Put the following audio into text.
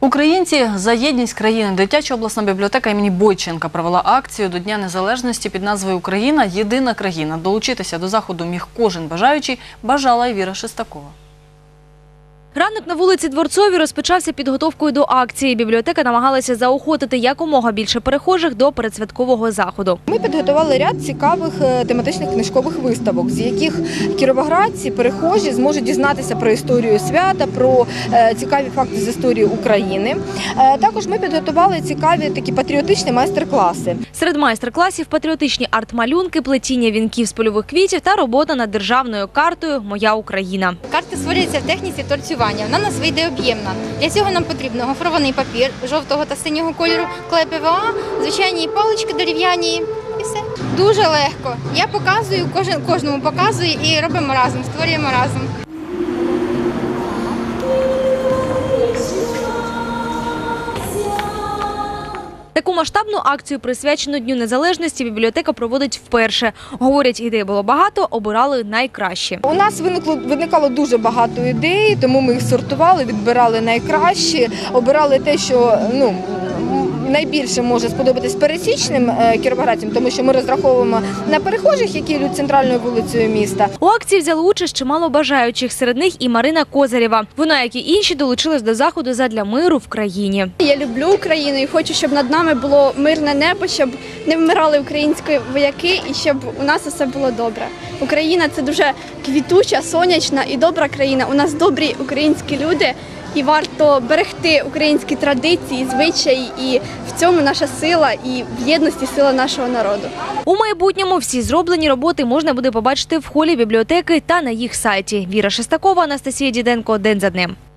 Українці за єдність країни дитяча обласна бібліотека імені Бойченка провела акцію до Дня Незалежності під назвою Україна єдина країна. Долучитися до заходу міг кожен бажаючий, бажала і Віра Шестакова. Ранок на вулиці Дворцовій розпочався підготовкою до акції. Бібліотека намагалася заохотити якомога більше перехожих до передсвяткового заходу. Ми підготували ряд цікавих е, тематичних книжкових виставок, з яких кіровоградці, перехожі зможуть дізнатися про історію свята, про е, цікаві факти з історії України. Е, Також ми підготували цікаві такі патріотичні майстер-класи. Серед майстер-класів патріотичні арт-малюнки, плетіння вінків з польових квітів та робота над державною картою Моя Україна. Карта створюється в техніці торцювання. Вона нас вийде об'ємна. Для цього нам потрібно гофрований папір жовтого та синього кольору, клей ПВА, звичайні палички дерев'яні і все. Дуже легко. Я показую, кожен кожному показую і робимо разом, створюємо разом. Таку масштабну акцію, присвячену Дню Незалежності, бібліотека проводить вперше. Говорять, ідей було багато, обирали найкращі. У нас виникло виникало дуже багато ідей, тому ми їх сортували, відбирали найкращі, обирали те, що ну. Найбільше може сподобатись пересічним е, кіровоградцям, тому що ми розраховуємо на перехожих, які йдуть центральною вулицею міста. У акції взяли участь чимало бажаючих. Серед них і Марина Козарєва. Вона, як і інші, долучилась до заходу задля миру в країні. Я люблю Україну і хочу, щоб над нами було мирне небо, щоб не вмирали українські вояки і щоб у нас усе було добре. Україна це дуже квітуча, сонячна і добра країна. У нас добрі українські люди, і варто берегти українські традиції, звичаї. І в цьому наша сила і в єдності сила нашого народу. У майбутньому всі зроблені роботи можна буде побачити в холі бібліотеки та на їх сайті. Віра Шестакова, Анастасія Діденко. День за днем.